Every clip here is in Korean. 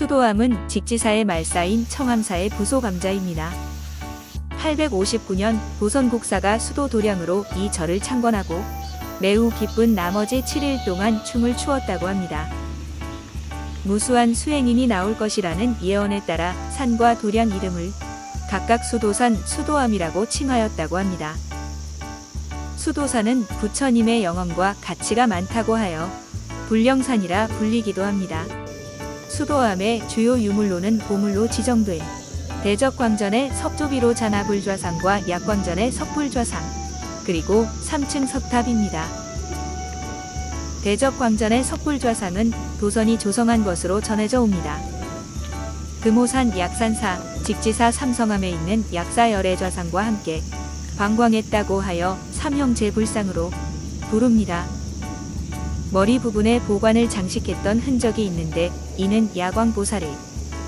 수도암은 직지사의 말사인 청암사의 부소감자입니다. 859년 보선국사가 수도 도량으로 이 절을 창건하고 매우 기쁜 나머지 7일 동안 춤을 추었다고 합니다. 무수한 수행인이 나올 것이라는 예언에 따라 산과 도량 이름을 각각 수도산, 수도암이라고 칭하였다고 합니다. 수도산은 부처님의 영험과 가치가 많다고 하여 불령산이라 불리기도 합니다. 수도암의 주요 유물로는 보물로 지정돼 대적광전의 석조비로 잔화불좌상과 약광전의 석불좌상 그리고 3층 석탑입니다. 대적광전의 석불좌상은 도선이 조성한 것으로 전해져 옵니다. 금호산 약산사, 직지사 삼성암에 있는 약사열애좌상과 함께 방광했다고 하여 삼형제 불상으로 부릅니다. 머리 부분에 보관을 장식했던 흔적이 있는데 이는 야광보살이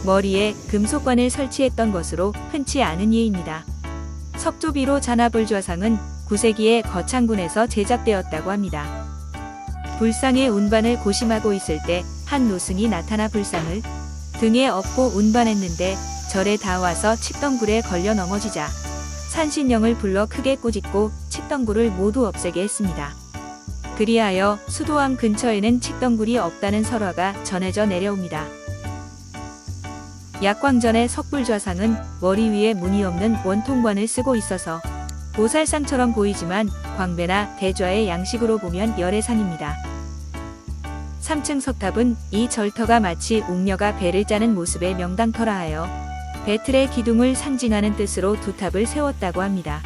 머리에 금속관을 설치했던 것으로 흔치 않은 예입니다. 석조비로 잔화불 좌상은 9세기에 거창군에서 제작되었다고 합니다. 불상의 운반을 고심하고 있을 때 한 노승이 나타나 불상을 등에 업고 운반했는데 절에 다 와서 칡덩굴에 걸려 넘어지자 산신령을 불러 크게 꾸짖고 칡덩굴을 모두 없애게 했습니다. 그리하여 수도암 근처에는 칡덩굴이 없다는 설화가 전해져 내려옵니다. 약광전의 석불좌상은 머리 위에 무늬 없는 원통관을 쓰고 있어서 보살상처럼 보이지만 광배나 대좌의 양식으로 보면 열애상입니다. 3층 석탑은 이 절터가 마치 웅녀가 배를 짜는 모습의 명당터라 하여 배틀의 기둥을 상징하는 뜻으로 두 탑을 세웠다고 합니다.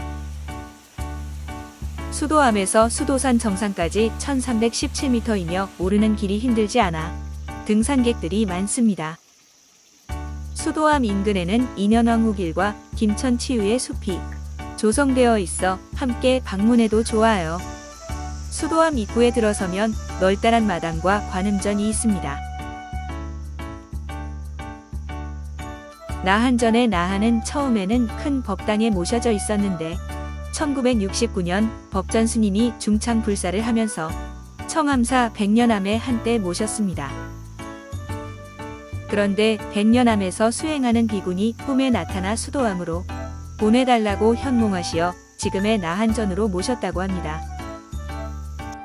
수도암에서 수도산 정상까지 1317m이며 오르는 길이 힘들지 않아 등산객들이 많습니다. 수도암 인근에는 인현왕후길과 김천치유의 숲이 조성되어 있어 함께 방문해도 좋아요. 수도암 입구에 들어서면 널따란 마당과 관음전이 있습니다. 나한전의 나한은 처음에는 큰 법당에 모셔져 있었는데 1969년 법전 스님이 중창 불사를 하면서 청암사 백년암에 한때 모셨습니다. 그런데 백년암에서 수행하는 비군이 꿈에 나타나 수도암으로 보내달라고 현몽하시어 지금의 나한전으로 모셨다고 합니다.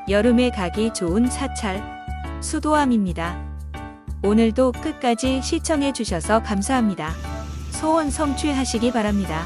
여름에 가기 좋은 사찰 수도암입니다. 오늘도 끝까지 시청해 주셔서 감사합니다. 소원 성취하시기 바랍니다.